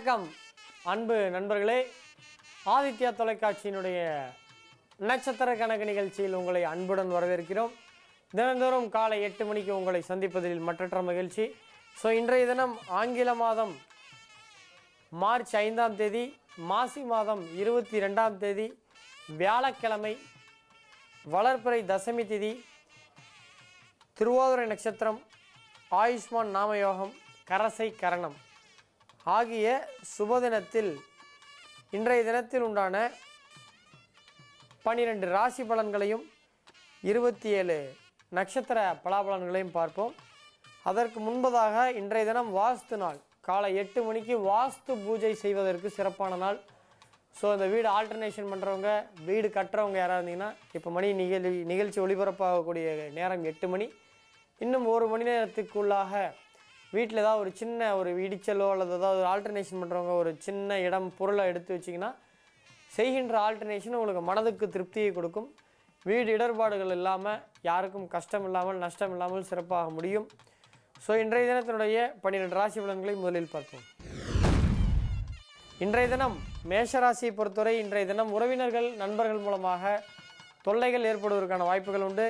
வணக்கம். அன்பு நண்பர்களே ஆதித்யா தொலைக்காட்சியினுடைய நட்சத்திர கணக்கு நிகழ்ச்சியில் உங்களை அன்புடன் வரவேற்கிறோம். தினந்தோறும் காலை எட்டு மணிக்கு உங்களை சந்திப்பதில் மற்றற்ற மகிழ்ச்சி. ஸோ இன்றைய தினம் ஆங்கில மாதம் மார்ச் ஐந்தாம் தேதி மாசி மாதம் இருபத்தி ரெண்டாம் தேதி வியாழக்கிழமை வளர்ப்பிறை தசமி திதி திருவாதிரை நட்சத்திரம் ஆயுஷ்மான் நாமயோகம் கரசை கரணம். ஆகிய சுபதினத்தில் இன்றைய தினத்தில் உண்டான பன்னிரெண்டு ராசி பலன்களையும் இருபத்தி ஏழு நட்சத்திர பலாபலன்களையும் பார்ப்போம். அதற்கு முன்பதாக இன்றைய தினம் வாஸ்து நாள். காலை எட்டு மணிக்கு வாஸ்து பூஜை செய்வதற்கு சிறப்பான நாள். ஸோ இந்த வீடு ஆல்டர்னேஷன் பண்ணுறவங்க வீடு கட்டுறவங்க யாராக இருந்தீங்கன்னா இப்போ மணி நிகழ் நிகழ்ச்சி ஒளிபரப்பாகக்கூடிய நேரம் எட்டு மணி. இன்னும் ஒரு மணி நேரத்துக்குள்ளாக வீட்டில் ஏதாவது ஒரு சின்ன ஒரு இடிச்சலோ அல்லது ஏதாவது ஒரு ஆல்டர்னேஷன் பண்ணுறவங்க ஒரு சின்ன இடம் பொருளை எடுத்து வச்சிங்கன்னா செய்கின்ற ஆல்டர்னேஷன் உங்களுக்கு மனதுக்கு திருப்தியை கொடுக்கும். வீடு இடர்பாடுகள் இல்லாமல் யாருக்கும் கஷ்டம் இல்லாமல் நஷ்டம் இல்லாமல் சிறப்பாக முடியும். ஸோ இன்றைய தினத்தினுடைய பன்னிரெண்டு ராசி பலன்களை முதலில் பார்ப்போம். இன்றைய தினம் மேஷராசியை பொறுத்தவரை இன்றைய தினம் உறவினர்கள் நண்பர்கள் மூலமாக தொல்லைகள் ஏற்படுவதற்கான வாய்ப்புகள் உண்டு.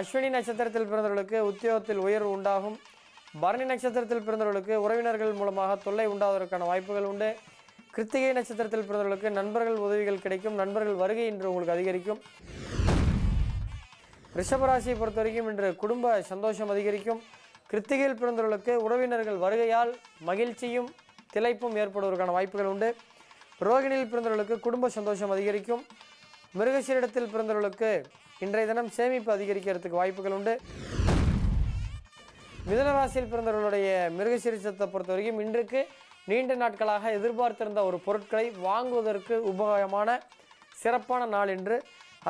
அஸ்வினி நட்சத்திரத்தில் பிறந்தவர்களுக்கு உத்தியோகத்தில் உயர்வு உண்டாகும். பரணி நட்சத்திரத்தில் பிறந்தவர்களுக்கு உறவினர்கள் மூலமாக தொல்லை உண்டாவதற்கான வாய்ப்புகள் உண்டு. கிருத்திகை நட்சத்திரத்தில் பிறந்தவர்களுக்கு நண்பர்கள் உதவிகள் கிடைக்கும். நண்பர்கள் வருகை இன்று உங்களுக்கு அதிகரிக்கும். ரிஷபராசியை பொறுத்த வரைக்கும் இன்று குடும்ப சந்தோஷம் அதிகரிக்கும். கிருத்திகையில் பிறந்தவர்களுக்கு உறவினர்கள் வருகையால் மகிழ்ச்சியும் திளைப்பும் ஏற்படுவதற்கான வாய்ப்புகள் உண்டு. ரோகிணியில் பிறந்தவர்களுக்கு குடும்ப சந்தோஷம் அதிகரிக்கும். மிருகசீரிடத்தில் பிறந்தவர்களுக்கு இன்றைய தினம் சேமிப்பு அதிகரிக்கிறதுக்கு வாய்ப்புகள் உண்டு. மிதனராசியில் பிறந்தவர்களுடைய மிருகசீரிசத்தை பொறுத்த வரைக்கும் இன்றைக்கு நீண்ட நாட்களாக எதிர்பார்த்திருந்த ஒரு பொருட்களை வாங்குவதற்கு உபயோகமான சிறப்பான நாள் என்று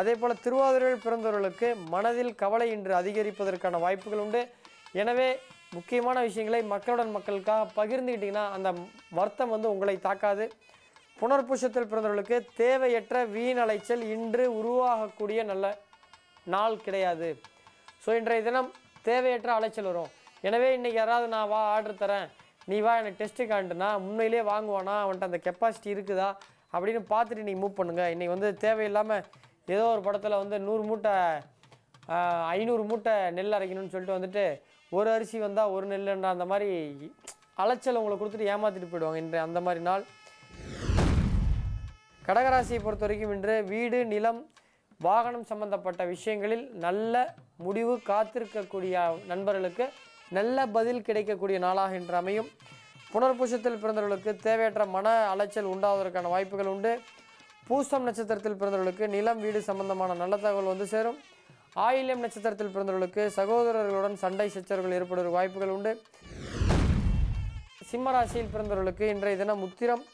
அதே போல் திருவாதிரையில் பிறந்தவர்களுக்கு மனதில் கவலை இன்று அதிகரிப்பதற்கான வாய்ப்புகள் உண்டு. எனவே முக்கியமான விஷயங்களை மக்களுடன் மக்களுக்காக பகிர்ந்துக்கிட்டிங்கன்னா அந்த வருத்தம் வந்து உங்களை தாக்காது. புனர்பூஷத்தில் பிறந்தவர்களுக்கு தேவையற்ற வீண் அலைச்சல் இன்று உருவாகக்கூடிய நல்ல நாள் கிடையாது. ஸோ இன்றைய தினம் தேவையற்ற அலைச்சல் வரும். எனவே இன்றைக்கி யாராவது நான் வா ஆர்டர் தரேன். நீ வா எனக்கு டெஸ்ட்டு காட்டுனா உண்மையிலே வாங்குவானா? அவன்கிட்ட அந்த கெப்பாசிட்டி இருக்குதா? அப்படின்னு பார்த்துட்டு நீங்கள் மூவ் பண்ணுங்கள் இன்றைக்கி வந்து தேவையில்லாமல் ஏதோ ஒரு படத்தில் வந்து நூறு மூட்டை ஐநூறு மூட்டை நெல் அரைக்கணும்னு சொல்லிட்டு வந்துட்டு ஒரு அரிசி வந்தால் ஒரு நெல்லுன்ற அந்த மாதிரி அலைச்சல் உங்களை கொடுத்துட்டு ஏமாற்றிட்டு போயிடுவாங்க இன்று அந்த மாதிரி நாள். கடகராசியை பொறுத்த வரைக்கும் இன்று வீடு நிலம் வாகனம் சம்பந்தப்பட்ட விஷயங்களில் நல்ல முடிவு காத்திருக்கக்கூடிய நண்பர்களுக்கு நல்ல பதில் கிடைக்கக்கூடிய நாளாக இன்று அமையும். புனர்பூசத்தில் பிறந்தவர்களுக்கு தேவையற்ற மன அலைச்சல் உண்டாவதற்கான வாய்ப்புகள் உண்டு. பூசம் நட்சத்திரத்தில் பிறந்தவர்களுக்கு நிலம் வீடு சம்பந்தமான நல்ல தகவல் வந்து சேரும். ஆயிலியம் நட்சத்திரத்தில் பிறந்தவர்களுக்கு சகோதரர்களுடன் சண்டை சச்சரவுகள் ஏற்படுவதற்கு வாய்ப்புகள் உண்டு. சிம்மராசியில் பிறந்தவர்களுக்கு இன்றைய தினம் உத்திரம்.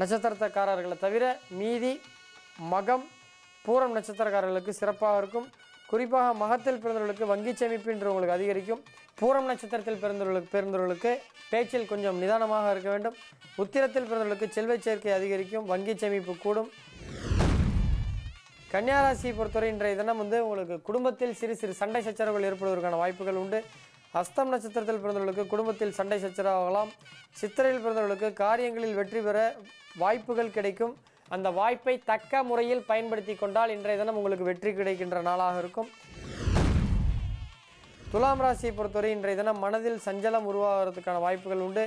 நட்சத்திரத்தக்காரர்களை தவிர மீதி மகம் பூரம் நட்சத்திரக்காரர்களுக்கு சிறப்பாக இருக்கும். குறிப்பாக மகத்தில் பிறந்தவர்களுக்கு வங்கி சேமிப்புன்றவங்களுக்கு உங்களுக்கு அதிகரிக்கும். பூரம் நட்சத்திரத்தில் பிறந்தவர்களுக்கு பிறந்தவர்களுக்கு பேச்சில் கொஞ்சம் நிதானமாக இருக்க வேண்டும். உத்திரத்தில் பிறந்தவர்களுக்கு செல்வச் சேர்க்கை அதிகரிக்கும். வங்கி சேமிப்பு கூடும். கன்னியாராசியை பொறுத்தவரை இன்றைய தினம் வந்து உங்களுக்கு குடும்பத்தில் சிறு சிறு சண்டை சச்சரவுகள் ஏற்படுவதற்கான வாய்ப்புகள் உண்டு. அஸ்தம் நட்சத்திரத்தில் பிறந்தவர்களுக்கு குடும்பத்தில் சண்டை சச்சரவாகலாம் சித்திரையில் பிறந்தவர்களுக்கு காரியங்களில் வெற்றி பெற வாய்ப்புகள் கிடைக்கும். அந்த வாய்ப்பை தக்க முறையில் பயன்படுத்தி கொண்டால் இன்றைய தினம் உங்களுக்கு வெற்றி கிடைக்கின்ற நாளாக இருக்கும். துலாம் ராசியை பொறுத்தவரை இன்றைய தினம் மனதில் சஞ்சலம் உருவாகிறதுக்கான வாய்ப்புகள் உண்டு.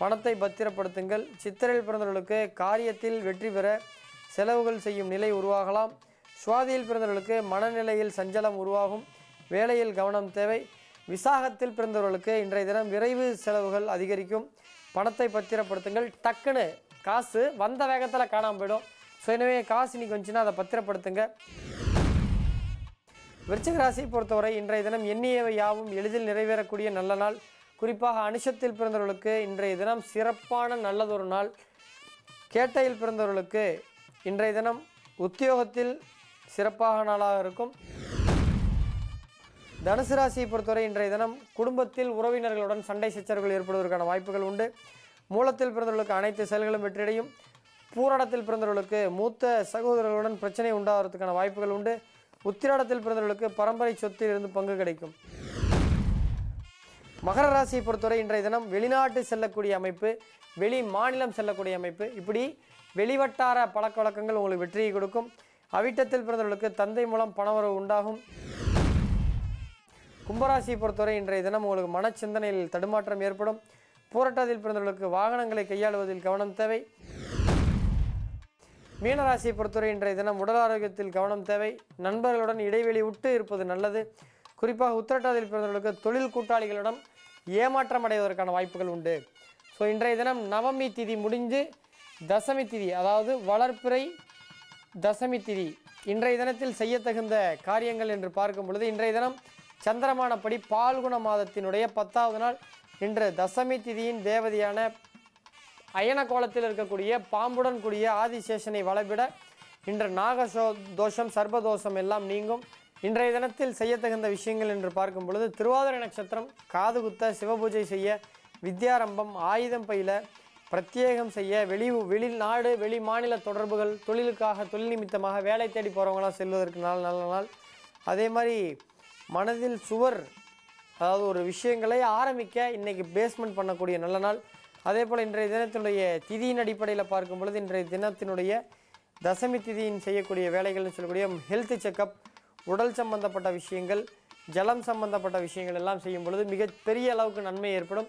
பணத்தை பத்திரப்படுத்துங்கள். சித்திரையில் பிறந்தவர்களுக்கு காரியத்தில் வெற்றி பெற செலவுகள் செய்யும் நிலை உருவாகலாம். சுவாதியில் பிறந்தவர்களுக்கு மனநிலையில் சஞ்சலம் உருவாகும். வேலையில் கவனம் தேவை. விசாகத்தில் பிறந்தவர்களுக்கு இன்றைய தினம் விரைவு செலவுகள் அதிகரிக்கும். பணத்தை பத்திரப்படுத்துங்கள். டக்குன்னு காசு வந்த வேகத்தில் காணாமல் போயிடும். ஸோ எனவே காசு இன்றைக்கி வந்துச்சுன்னா அதை பத்திரப்படுத்துங்க. விருச்சிக ராசியை பொறுத்தவரை இன்றைய தினம் எண்ணியவை யாவும் எளிதில் நிறைவேறக்கூடிய நல்ல நாள். குறிப்பாக அனுஷத்தில் பிறந்தவர்களுக்கு இன்றைய தினம் சிறப்பான நல்லதொரு நாள். கேட்டையில் பிறந்தவர்களுக்கு இன்றைய தினம் உத்தியோகத்தில் சிறப்பாக நாளாக இருக்கும். தனுசு ராசியை பொறுத்தவரை இன்றைய தினம் குடும்பத்தில் உறவினர்களுடன் சண்டை சச்சரவுகள் ஏற்படுவதற்கான வாய்ப்புகள் உண்டு. மூலத்தில் பிறந்தவர்களுக்கு அனைத்து செயல்களும் வெற்றியடையும். பூராடத்தில் பிறந்தவர்களுக்கு மூத்த சகோதரர்களுடன் பிரச்சனை உண்டாகிறதுக்கான வாய்ப்புகள் உண்டு. உத்திராடத்தில் பிறந்தவர்களுக்கு பரம்பரை சொத்தில் இருந்து பங்கு கிடைக்கும். மகர ராசியை பொறுத்தவரை இன்றைய தினம் வெளிநாட்டு செல்லக்கூடிய அமைப்பு வெளி மாநிலம் செல்லக்கூடிய அமைப்பு. இப்படி வெளிவட்டார பழக்க வழக்கங்கள் உங்களுக்கு வெற்றியை கொடுக்கும். அவிட்டத்தில் பிறந்தவர்களுக்கு தந்தை மூலம் பணவரவு உண்டாகும். கும்பராசியை பொறுத்தவரை இன்றைய தினம் உங்களுக்கு மனச்சிந்தனையில் தடுமாற்றம் ஏற்படும். பூரட்டாதியில் பிறந்தவர்களுக்கு வாகனங்களை கையாளுவதில் கவனம் தேவை. மீனராசியை பொறுத்தவரை இன்றைய தினம் உடல் ஆரோக்கியத்தில் கவனம் தேவை. நண்பர்களுடன் இடைவெளி விட்டு இருப்பது நல்லது. குறிப்பாக உத்திரட்டாதியில் பிறந்தவர்களுக்கு தொழில் கூட்டாளிகளிடம் ஏமாற்றம் அடைவதற்கான வாய்ப்புகள் உண்டு. ஸோ இன்றைய தினம் நவமி திதி முடிஞ்சு தசமி திதி அதாவது வளர்ப்பிறை தசமி திதி இன்றைய தினத்தில் செய்யத்தகுந்த காரியங்கள் என்று பார்க்கும் பொழுது இன்றைய தினம் சந்திரமானப்படி பால்குண மாதத்தினுடைய பத்தாவது நாள் இன்று தசமி திதியின் தேவதையான அயன கோலத்தில் இருக்கக்கூடிய பாம்புடன் கூடிய ஆதிசேஷனை வளபிட இன்று நாகசோ தோஷம் சர்பதோஷம் எல்லாம் நீங்கும். இன்றைய தினத்தில் செய்யத்தகுந்த விஷயங்கள் என்று பார்க்கும் பொழுது திருவாதிரை நட்சத்திரம் காது குத்த சிவபூஜை செய்ய வித்யாரம்பம் ஆயுதம் பயில பிரத்யேகம் செய்ய வெளி வெளிநாடு வெளி மாநில தொடர்புகள் தொழிலுக்காக தொழில் நிமித்தமாக வேலை தேடி போகிறவங்களாம் செல்வதற்கு நாள் நல்ல நாள். அதே மாதிரி மனதில் சுவர் அதாவது ஒரு விஷயங்களை ஆரம்பிக்க இன்றைக்கி பேஸ்மெண்ட் பண்ணக்கூடிய நல்ல நாள். அதே போல் இன்றைய தினத்தினுடைய திதியின் அடிப்படையில் பார்க்கும் பொழுது இன்றைய தினத்தினுடைய தசமி திதியின் செய்யக்கூடிய வேலைகள்னு சொல்லக்கூடிய ஹெல்த் செக்கப் உடல் சம்பந்தப்பட்ட விஷயங்கள் ஜலம் சம்பந்தப்பட்ட விஷயங்கள் எல்லாம் செய்யும் பொழுது மிகப்பெரிய அளவுக்கு நன்மை ஏற்படும்.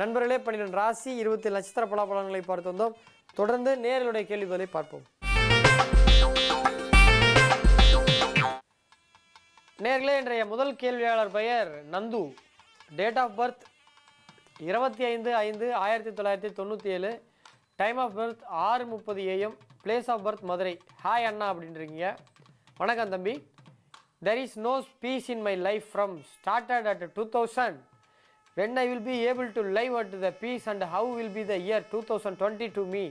நண்பர்களே பன்னிரெண்டு ராசி இருபத்தி நட்சத்திர பலாபலன்களை பார்த்து வந்தோம். தொடர்ந்து நேர்களுடைய கேள்விகளை பார்ப்போம். நேர்களே இன்றைய முதல் கேள்வியாளர் பெயர் நந்து. டேட் ஆஃப் பர்த் இருபத்தி ஐந்து ஐந்து ஆயிரத்தி தொள்ளாயிரத்தி தொண்ணூற்றி ஏழு. டைம் ஆஃப் பர்த் ஆறு முப்பது AM place of birth Madurai. Hi அண்ணா அப்படின்றீங்க. வணக்கம் தம்பி. There is no peace in my life from started at two thousand ரெண்டா will be able to live at the peace and how will be the year two thousand twenty two me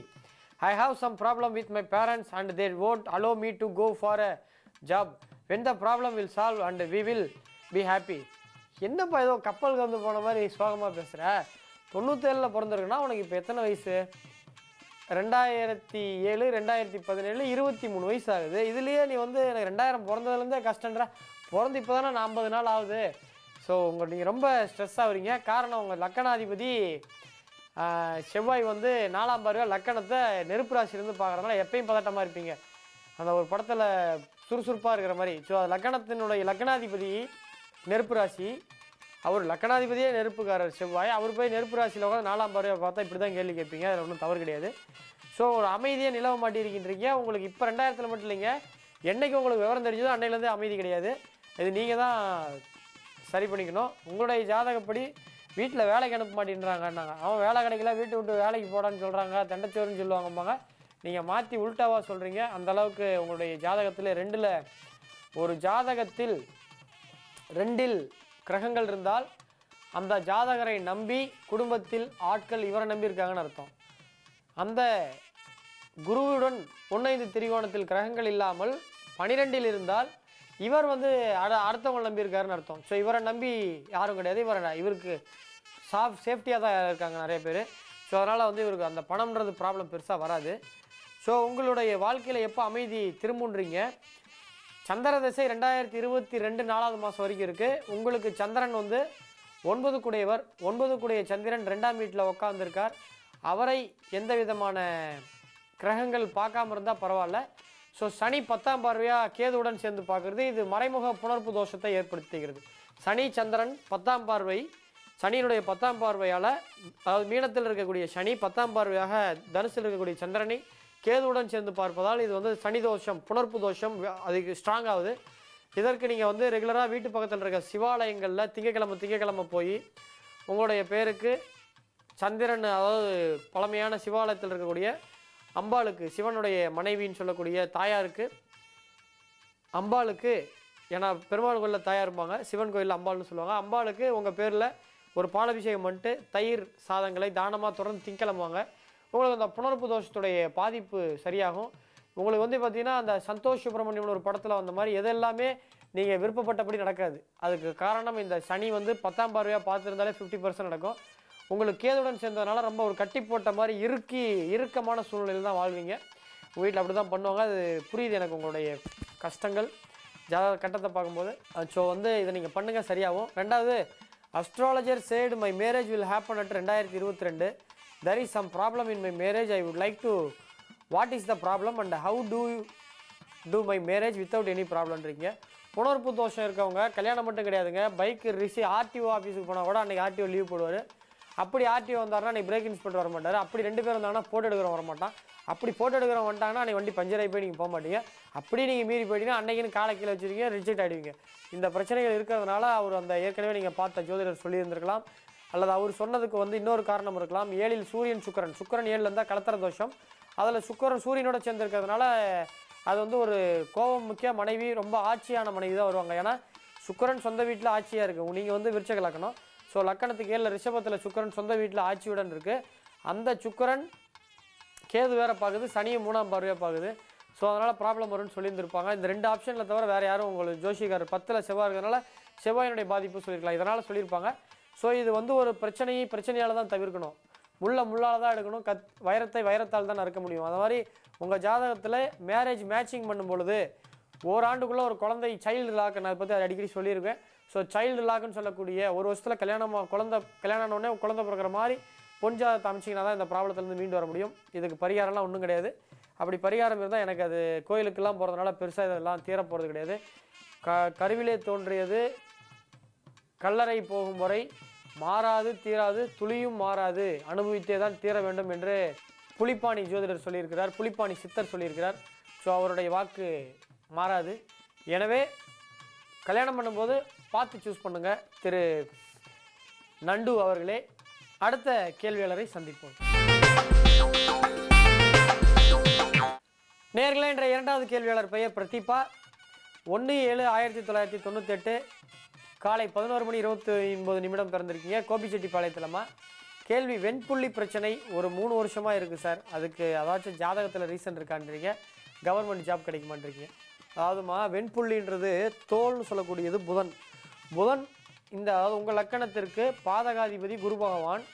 I have some problem with my parents and there won't allow me to go for a job when the problem will solve and we will be happy என்னப்பா ஏதோ கப்பலுக்கு வந்து போன மாதிரி சோகமாக பேசுகிற தொண்ணூத்தேழில் பிறந்திருக்குன்னா உனக்கு இப்போ எத்தனை வயசு? ரெண்டாயிரத்தி ஏழு ரெண்டாயிரத்தி பதினேழு இருபத்தி மூணு வயசு ஆகுது. இதுலேயே நீ வந்து எனக்கு ரெண்டாயிரம் பிறந்ததுலேருந்தே கஷ்டன்ற பிறந்து இப்போ தானே ஐம்பது நாள் ஆகுது. ஸோ உங்கள் நீங்கள் ரொம்ப ஸ்ட்ரெஸ் ஆகுறீங்க காரணம் உங்கள் லக்கணாதிபதி செவ்வாய் வந்து நாலாம் பார்வை லக்கணத்தை நெருப்பு ராசியிலேருந்து பார்க்குறதுனால எப்பயும் பதட்டமாக இருப்பீங்க. அந்த ஒரு படத்தில் சுறுசுறுப்பாக இருக்கிற மாதிரி. ஸோ லக்கணத்தினுடைய லக்கணாதிபதி நெருப்பு ராசி. அவர் லக்கணாதிபதியே நெருப்புக்காரர் செவ்வாய். அவர் போய் நெருப்பு ராசியில் உட்காந்து நாலாம் பார்வையை பார்த்தா இப்படி தான் கேள்வி கேட்பீங்க. அதில் ஒன்றும் தவறு கிடையாது. ஸோ ஒரு அமைதியாக நிலவ மாட்டியிருக்கின்றீங்க. உங்களுக்கு இப்போ ரெண்டாயிரத்தில் மட்டும் இல்லைங்க. என்றைக்கு உங்களுக்கு விவரம் தெரிஞ்சதோ அன்னையிலேருந்து அமைதி கிடையாது. இது நீங்கள் தான் சரி பண்ணிக்கணும். உங்களுடைய ஜாதகப்படி வீட்டில் வேலைக்கு அனுப்ப மாட்டேன்றாங்கன்னாங்க. அவன் வேலை கிடைக்கல வீட்டை விட்டு வேலைக்கு போடான்னு சொல்கிறாங்க தண்டச்சோறுன்னு சொல்லுவாங்கம்பாங்க. நீங்கள் மாற்றி உல்ட்டாவாக சொல்கிறீங்க அந்தளவுக்கு உங்களுடைய ஜாதகத்தில் ரெண்டில் ஒரு ஜாதகத்தில் ரெண்டில் கிரகங்கள் இருந்தால் அந்த ஜாதகரை நம்பி குடும்பத்தில் ஆட்கள் இவரை நம்பியிருக்காங்கன்னு அர்த்தம். அந்த குருவுடன் ஒன்னைந்து திரிகோணத்தில் கிரகங்கள் இல்லாமல் பனிரெண்டில் இருந்தால் இவர் வந்து அட அடுத்தவங்களை நம்பி இருக்காருன்னு அர்த்தம். ஸோ இவரை நம்பி யாரும் கிடையாது. இவரை இவருக்கு சாஃப் சேஃப்டியாக தான் இருக்காங்க நிறைய பேர். ஸோ அதனால் வந்து இவருக்கு அந்த பணம்ன்றது ப்ராப்ளம் பெருசாக வராது. ஸோ உங்களுடைய வாழ்க்கையில் எப்போ அமைதி திரும்புன்றீங்க? சந்திர திசை ரெண்டாயிரத்தி இருபத்தி ரெண்டு நாலாவது மாதம் வரைக்கும் இருக்குது உங்களுக்கு சந்திரன் வந்து ஒன்பது குடையவர் ஒன்பது குடைய சந்திரன் ரெண்டாம் வீட்டில் உட்காந்துருக்கார் அவரை எந்த விதமான கிரகங்கள் பார்க்காம இருந்தால் பரவாயில்ல. ஸோ சனி பத்தாம் பார்வையாக கேதுவுடன் சேர்ந்து பார்க்குறது. இது மறைமுக புணர்ப்பு தோஷத்தை ஏற்படுத்துகிறது. சனி சந்திரன் பத்தாம் பார்வை சனியினுடைய பத்தாம் பார்வையால் அதாவது மீனத்தில் இருக்கக்கூடிய சனி பத்தாம் பார்வையாக தனுசில் இருக்கக்கூடிய சந்திரனை கேதுவுடன் சேர்ந்து பார்ப்பதால் இது வந்து சனி தோஷம் புணர்ப்பு தோஷம் அதுக்கு ஸ்ட்ராங் ஆகுது. இதற்கு நீங்கள் வந்து ரெகுலராக வீட்டு பக்கத்தில் இருக்க சிவாலயங்களில் திங்கக்கிழமை திங்கக்கிழமை போய் உங்களுடைய பேருக்கு சந்திரன் அதாவது பழமையான சிவாலயத்தில் இருக்கக்கூடிய அம்பாளுக்கு சிவனுடைய மனைவின்னு சொல்லக்கூடிய தாயாருக்கு அம்பாளுக்கு ஏன்னா பெருமாள் கோயிலில் தாயாருப்பாங்க சிவன் கோயிலில் அம்பாள்னு சொல்லுவாங்க. அம்பாளுக்கு உங்கள் பேரில் ஒரு பாலபிஷேகம் பண்ணிட்டு தயிர் சாதங்களை தானமாக தொடர்ந்து திங்கக்கிழமாங்க உங்களுக்கு அந்த புணர்ப்பு தோஷத்துடைய பாதிப்பு சரியாகும். உங்களுக்கு வந்து பார்த்தீங்கன்னா அந்த சந்தோஷ் சுப்பிரமணியம் ஒரு படத்தில் வந்த மாதிரி எதெல்லாமே நீங்கள் விருப்பப்பட்டபடி நடக்காது. அதுக்கு காரணம் இந்த சனி வந்து பத்தாம் பார்வையாக பார்த்துருந்தாலே ஃபிஃப்டி பர்சன்ட் நடக்கும். உங்களுக்கு கேதுடன் சேர்ந்ததுனால ரொம்ப ஒரு கட்டி போட்ட மாதிரி இறுக்கி இறுக்கமான சூழ்நிலையில் தான் வாழ்வீங்க. உங்கள் வீட்டில் அப்படி தான் பண்ணுவாங்க. அது புரியுது எனக்கு உங்களுடைய கஷ்டங்கள். ஜாதக கட்டத்தை பார்க்கும்போது. ஸோ வந்து இதை நீங்கள் பண்ணுங்கள் சரியாகும். ரெண்டாவது astrologer said my marriage will happen at ரெண்டாயிரத்தி இருபத்தி ரெண்டு. There is some problem in my marriage I would like to what is the problem and how to do my marriage without any ப்ராப்ளம்ன்றீங்க புணர்ப்பு தோஷம் இருக்கவங்க கல்யாணம் மட்டும் கிடையாதுங்க. பைக்கு ரிசி ஆர்டிஓ ஆஃபீஸுக்கு போனால் கூட அன்றைக்கி ஆர்டிஓ லீவ் போடுவார். அப்படி ஆர்டிஓ வந்தார்னா அன்றைக்கி பிரேக் இன்ஸ்பெக்டர் வர மாட்டார். அப்படி ரெண்டு பேர் வந்தாங்கன்னா ஃபோட்டோ எடுக்கிறவங்க வர மாட்டான். அப்படி ஃபோட்டோ எடுக்கிறவங்க வந்துட்டாங்கன்னா அன்றைக்கி வண்டி பஞ்சர் ஆகி போய் நீங்கள் போக மாட்டீங்க. அப்படி நீங்கள் மீறி போயிட்டீங்கன்னா அன்னைக்குன்னு காலை கீழே வச்சிருக்கீங்க ரிஜெக்ட் ஆகிடுவீங்க இந்த பிரச்சனைகள் இருக்கிறதுனால அவர் அந்த ஏற்கனவே நீங்கள் பார்த்த ஜோதிடர் சொல்லியிருந்திருக்கலாம். அல்லது அவர் சொன்னதுக்கு வந்து இன்னொரு காரணம் இருக்கலாம். ஏழில் சூரியன் சுக்கிரன். சுக்கரன் ஏழில் இருந்தால் கலத்தர தோஷம். அதில் சுக்கரன் சூரியனோட சேர்ந்துருக்கிறதுனால அது வந்து ஒரு கோபம் முக்கிய மனைவி ரொம்ப ஆட்சியான மனைவி தான் வருவாங்க. ஏன்னா சுக்கிரன் சொந்த வீட்டில் ஆட்சியாக இருக்குது நீங்கள் வந்து விருச்சக லக்கணம். ஸோ லக்கணத்துக்கு ஏழில் ரிஷபத்தில் சுக்கிரன் சொந்த வீட்டில் ஆட்சியுடன் இருக்குது அந்த சுக்கிரன் கேது வேற பார்க்குது சனியும் மூணாம் பார்வையாக பார்க்குது ஸோ அதனால் ப்ராப்ளம் வரும்னு சொல்லியிருந்திருப்பாங்க. இந்த ரெண்டு ஆப்ஷனில் தவிர வேறு யாரும் உங்களுக்கு ஜோஷிகார் பத்தில் செவ்வாய் இருக்கிறதுனால செவ்வாயினுடைய பாதிப்பு சொல்லியிருக்கலாம். இதனால் சொல்லியிருப்பாங்க. ஸோ இது வந்து ஒரு பிரச்சனையை பிரச்சனையால் தான் தவிர்க்கணும். முள்ள முள்ளால் தான் எடுக்கணும். கத் வைரத்தை வைரத்தால் தான் அறுக்க முடியும். அது மாதிரி உங்கள் ஜாதகத்தில் மேரேஜ் மேட்சிங் பண்ணும் பொழுது ஓராண்டுக்குள்ளே ஒரு குழந்தை சைல்டு லாக் நான் அதை பற்றி அடிக்கடி சொல்லியிருக்கேன். ஸோ சைல்டு லாக்னு சொல்லக்கூடிய ஒரு வருஷத்தில் கல்யாணம் குழந்தை கல்யாணம் உடனே குழந்தை பிறக்கிற மாதிரி பொன் ஜாதகத்தை அமைச்சிங்கன்னா தான் இந்த ப்ராப்ளத்துலேருந்து மீண்டு வர முடியும். இதுக்கு பரிகாரம்லாம் ஒன்றும் கிடையாது. அப்படி பரிகாரம் இருந்தால் எனக்கு அது கோயிலுக்கெல்லாம் போகிறதுனால பெருசாக இதெல்லாம் தீரப்போகிறது கிடையாது. க கருவிலே தோன்றியது கல்லறை போகும் வரை மாறாது தீராது துளியும் மாறாது. அனுபவித்தே தான் தீர வேண்டும் என்று புலிப்பாணி ஜோதிடர் சொல்லியிருக்கிறார் புலிப்பாணி சித்தர் சொல்லியிருக்கிறார். ஸோ அவருடைய வாக்கு மாறாது. எனவே கல்யாணம் பண்ணும்போது பார்த்து சூஸ் பண்ணுங்க. திரு நண்டு அவர்களே அடுத்த கேள்வியாளரை சந்திப்போம். நேர்களே என்ற இரண்டாவது கேள்வியாளர் பெயர் பிரதீபா. ஒன்று ஏழு ஆயிரத்தி தொள்ளாயிரத்தி தொண்ணூத்தெட்டு காலை பதினோரு மணி இருபத்தி ஒன்பது நிமிடம் பிறந்திருக்கீங்க கோபிச்செட்டிப்பாளையத்திலமா கேள்வி வெண்புள்ளி பிரச்சனை ஒரு மூணு வருஷமாக இருக்குது சார். அதுக்கு அதாச்சும் ஜாதகத்தில் ரீசன் இருக்கான்றீங்க. கவர்மெண்ட் ஜாப் கிடைக்குமான்றீங்க. அதாவதுமா வெண்புள்ளின்றது தோல்னு சொல்லக்கூடியது புதன். புதன் இந்த அதாவது உங்கள் லக்கணத்திற்கு பாதகாதிபதி குரு பகவான்.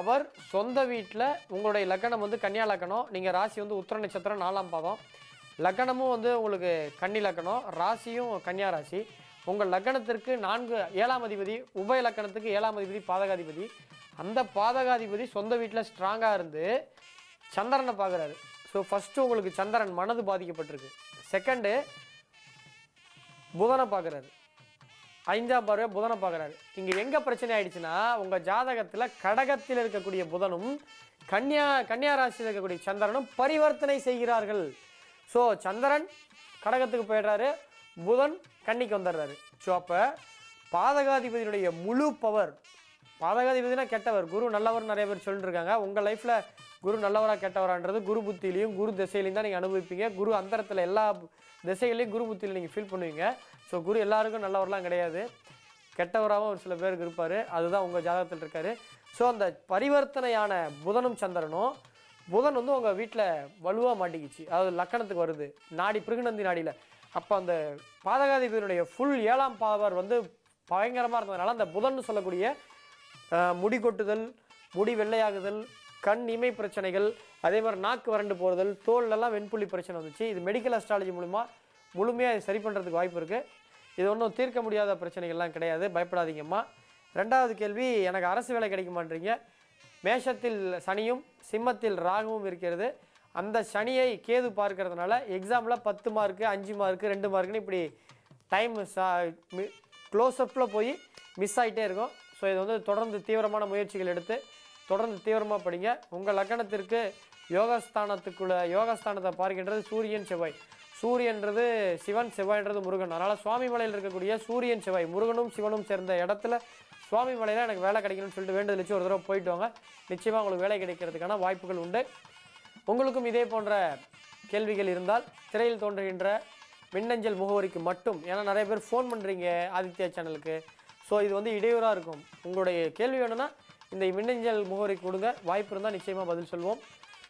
அவர் சொந்த வீட்டில் உங்களுடைய லக்கணம் வந்து கன்னியா லக்கணம். நீங்கள் ராசி வந்து உத்திர நட்சத்திரம் நாலாம் பாதம். லக்கணமும் வந்து உங்களுக்கு கன்னி லக்கணம். ராசியும் கன்னியா ராசி. உங்கள் லக்கணத்திற்கு நான்கு ஏழாம் அதிபதி உபய லக்கணத்துக்கு ஏழாம் அதிபதி பாதகாதிபதி. அந்த பாதகாதிபதி சொந்த வீட்டில் ஸ்ட்ராங்காக இருந்து சந்திரனை பார்க்குறாரு. ஸோ ஃபஸ்ட்டு உங்களுக்கு சந்திரன் மனது பாதிக்கப்பட்டிருக்கு. செகண்டு புதனை பார்க்குறாரு. ஐந்தாம் பார்வை புதனை பார்க்குறாரு. இங்கே எங்கே பிரச்சனை ஆயிடுச்சுன்னா உங்கள் ஜாதகத்தில் கடகத்தில் இருக்கக்கூடிய புதனும் கன்னியா கன்னியா ராசியில் இருக்கக்கூடிய சந்திரனும் பரிவர்த்தனை செய்கிறார்கள். ஸோ சந்திரன் கடகத்துக்கு போயிடுறாரு. புதன் கன்னிக்கு வந்துடுறாரு. ஸோ அப்போ பாதகாதிபதியினுடைய முழு பவர் பாதகாதிபதினா கெட்டவர். குரு நல்லவர் நிறைய பேர் சொல்லிட்டு இருக்காங்க உங்கள் லைஃப்பில் குரு நல்லவராக கெட்டவரான்றது குரு புத்தியிலையும் குரு திசையிலையும் தான் நீங்கள் அனுபவிப்பீங்க. குரு அந்தரத்தில் எல்லா திசைகளையும் குரு புத்தியில் நீங்கள் ஃபீல் பண்ணுவீங்க. ஸோ குரு எல்லாருக்கும் நல்லவர்லாம் கிடையாது. கெட்டவராகவும் ஒரு சில பேருக்கு இருப்பார். அதுதான் உங்கள் ஜாதகத்தில் இருக்கார். ஸோ அந்த பரிவர்த்தனையான புதனும் சந்திரனும் புதன் வந்து உங்கள் வீட்டில் வலுவாக மாட்டிக்கிச்சு. அதாவது லக்கணத்துக்கு வருது. நாடி பிருகுநந்தி நாடியில். அப்போ அந்த பாதகாதிபதியினுடைய ஃபுல் ஏழாம் பாவர் வந்து பயங்கரமாக இருந்ததுனால அந்த புதன் சொல்லக்கூடிய முடி கொட்டுதல் முடி வெள்ளையாகுதல் கண் இமை பிரச்சனைகள் அதே மாதிரி நாக்கு வறண்டு போகிறதல் தோல்லெல்லாம் வெண்புள்ளி பிரச்சனை வந்துச்சு. இது மெடிக்கல் அஸ்ட்ராலஜி மூலிமா முழுமையாக சரி பண்ணுறதுக்கு வாய்ப்பு இருக்குது இது ஒன்றும் தீர்க்க முடியாத பிரச்சனைகள்லாம் கிடையாது. பயப்படாதீங்கம்மா ரெண்டாவது கேள்வி எனக்கு அரசு வேலை கிடைக்குமான்றீங்க. மேஷத்தில் சனியும் சிம்மத்தில் ராகுவும் இருக்கிறது. அந்த சனியை கேது பார்க்கறதுனால எக்ஸாமில் பத்து மார்க்கு அஞ்சு மார்க்கு ரெண்டு மார்க்குன்னு இப்படி டைம் க்ளோஸ்அப்பில் போய் மிஸ் ஆகிட்டே இருக்கும். ஸோ இது வந்து தொடர்ந்து தீவிரமான முயற்சிகள் எடுத்து தொடர்ந்து தீவிரமாக படிங்க. உங்கள் லக்கணத்திற்கு யோகஸ்தானத்துக்குள்ள யோகஸ்தானத்தை பார்க்கின்றது சூரியன் செவ்வாய். சூரியன்றது சிவன் செவ்வாய்ன்றது முருகன். அதனால் சுவாமி மலையில் இருக்கக்கூடிய சூரியன் செவ்வாய் முருகனும் சிவனும் சேர்ந்த இடத்துல சுவாமி மலையில் எனக்கு வேலை கிடைக்கணும்னு சொல்லிட்டு வேண்டுதல் வச்சு ஒரு தடவை போயிட்டு வாங்க. நிச்சயமாக உங்களுக்கு வேலை கிடைக்கிறதுக்கான வாய்ப்புகள் உண்டு. உங்களுக்கும் இதே போன்ற கேள்விகள் இருந்தால் திரையில் தோன்றுகின்ற மின்னஞ்சல் முகவரிக்கு மட்டும் ஏன்னா நிறைய பேர் ஃபோன் பண்ணுறீங்க ஆதித்யா சேனலுக்கு ஸோ இது வந்து இடையூறாக இருக்கும். உங்களுடைய கேள்வி வேணும்னா இந்த மின்னஞ்சல் முகவரிக்கு கொடுங்க. வாய்ப்பு இருந்தால் நிச்சயமாக பதில் சொல்வோம்.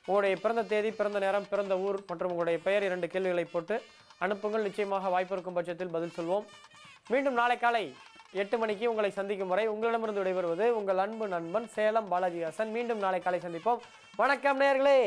உங்களுடைய பிறந்த தேதி பிறந்த நேரம் பிறந்த ஊர் மற்றும் உங்களுடைய பெயர் இரண்டு கேள்விகளை போட்டு அனுப்புங்கள். நிச்சயமாக வாய்ப்பு இருக்கும் பட்சத்தில் பதில் சொல்வோம். மீண்டும் நாளை காலை எட்டு மணிக்கு உங்களை சந்திக்கும் வரை உங்களிடமிருந்து விடைபெறுவது உங்கள் அன்பு நண்பன் சேலம் பாலாஜி ஹாசன். மீண்டும் நாளை காலை சந்திப்போம். வணக்கம் நேயர்களே.